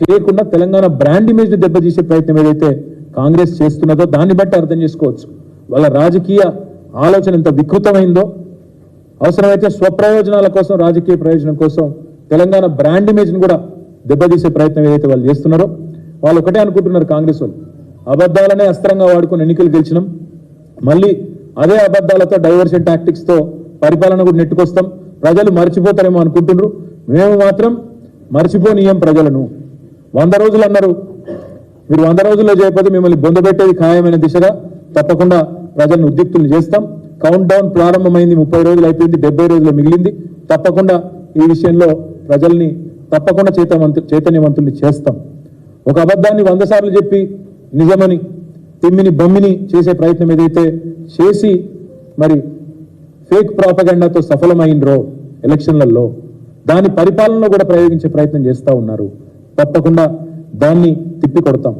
చేయకుండా Telangana brand image దెబ్బతీసే ప్రయత్నం ఏదైతే కాంగ్రెస్ చేస్తున్నదో దాన్ని బట్టి అర్థం చేసుకోవచ్చు. వాళ్ళ రాజకీయ ఆలోచన ఎంత వికృతమైందో అవసరమైతే స్వప్రయోజనాల కోసం రాజకీయ ప్రయోజనం కోసం తెలంగాణ బ్రాండ్ ఇమేజ్ని కూడా దెబ్బతీసే ప్రయత్నం ఏదైతే వాళ్ళు చేస్తున్నారో వాళ్ళు ఒకటే అనుకుంటున్నారు కాంగ్రెస్ వాళ్ళు. అబద్ధాలనే అస్త్రంగా వాడుకుని ఎన్నికలు గెలిచినాం. మళ్ళీ అదే అబద్ధాలతో డైవర్షన్ టాక్టిక్స్తో పరిపాలన కూడా నెట్టుకొస్తాం. ప్రజలు మర్చిపోతారేమో అనుకుంటున్నారు. మేము మాత్రం మర్చిపోనీయం ప్రజలను. వంద రోజులు అన్నారు. మీరు వంద రోజుల్లో చేయకపోతే మిమ్మల్ని బొందబెట్టేది ఖాయమైన దిశగా తప్పకుండా ప్రజలను ఉద్యుక్తులు చేస్తాం. కౌంట్ డౌన్ ప్రారంభమైంది ముప్పై రోజులు అయిపోయింది డెబ్బై రోజులు మిగిలింది. తప్పకుండా ఈ విషయంలో ప్రజల్ని తప్పకుండా చైతన్యవంతు చైతన్యవంతుల్ని చేస్తాం. ఒక అబద్ధాన్ని వంద సార్లు చెప్పి నిజమని తిమ్మిని బొమ్మిని చేసే ప్రయత్నం ఏదైతే చేసి మరి ఫేక్ ప్రాపగండాతో సఫలమైనరో ఎలక్షన్లలో దాని పరిపాలనలో కూడా ప్రయోగించే ప్రయత్నం చేస్తా ఉన్నారు. తప్పకుండా దాన్ని తిప్పి కొడతాం